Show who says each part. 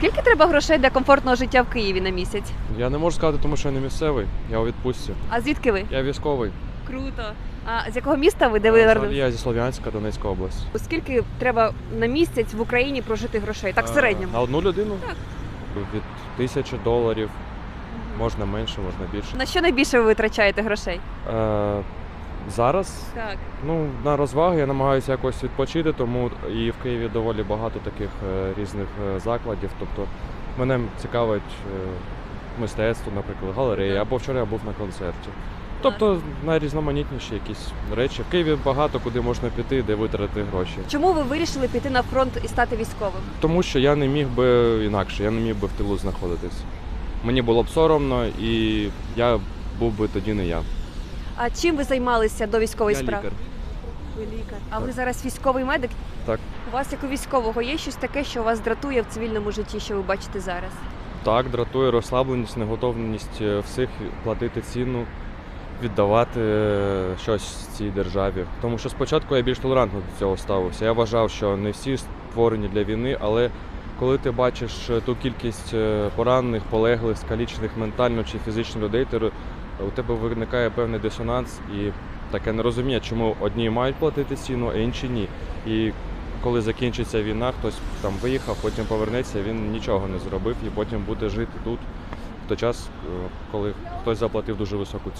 Speaker 1: Скільки треба грошей для комфортного життя в Києві на місяць?
Speaker 2: Я не можу сказати, тому що я не місцевий, я у відпустці.
Speaker 1: А звідки ви?
Speaker 2: Я військовий.
Speaker 1: Круто. А з якого міста ви де ви народилися?
Speaker 2: я зі Слов'янська, Донецька область.
Speaker 1: Скільки треба на місяць в Україні прожити грошей? Так в
Speaker 2: Е,
Speaker 1: середньому.
Speaker 2: На одну людину? Так. Від тисячі доларів, можна менше, можна більше.
Speaker 1: На що найбільше ви витрачаєте грошей?
Speaker 2: Е, зараз
Speaker 1: Так.
Speaker 2: ну, на розваги я намагаюся якось відпочити, тому і в Києві доволі багато таких е, різних е, закладів. Тобто мене цікавить е, мистецтво, наприклад, галерея, або вчора я був на концерті. Тобто найрізноманітніші якісь речі. В Києві багато куди можна піти, де витратити гроші.
Speaker 1: Чому ви вирішили піти на фронт і стати військовим?
Speaker 2: Тому що я не міг би інакше, я не міг би в тилу знаходитись. Мені було б соромно, і я був би тоді не я.
Speaker 1: А чим ви займалися до військової
Speaker 2: я
Speaker 1: справи?
Speaker 2: лікар.
Speaker 1: Ви лікар. А ви зараз військовий медик?
Speaker 2: Так.
Speaker 1: У вас, як у військового, є щось таке, що вас дратує в цивільному житті, що ви бачите зараз?
Speaker 2: Так, дратує розслабленість, неготовність е, всіх платити ціну, віддавати е, щось цій державі. Тому що спочатку я більш толерантно до цього ставився. Я вважав, що не всі створені для війни, але коли ти бачиш е, ту кількість е, поранених, полеглих, скалічених ментально чи фізично людей, ти, ро- у тебе виникає певний дисонанс і таке нерозуміння, чому одні мають платити ціну, а інші ні. І коли закінчиться війна, хтось там виїхав, потім повернеться, він нічого не зробив і потім буде жити тут в той час, е, коли хтось заплатив дуже високу ціну.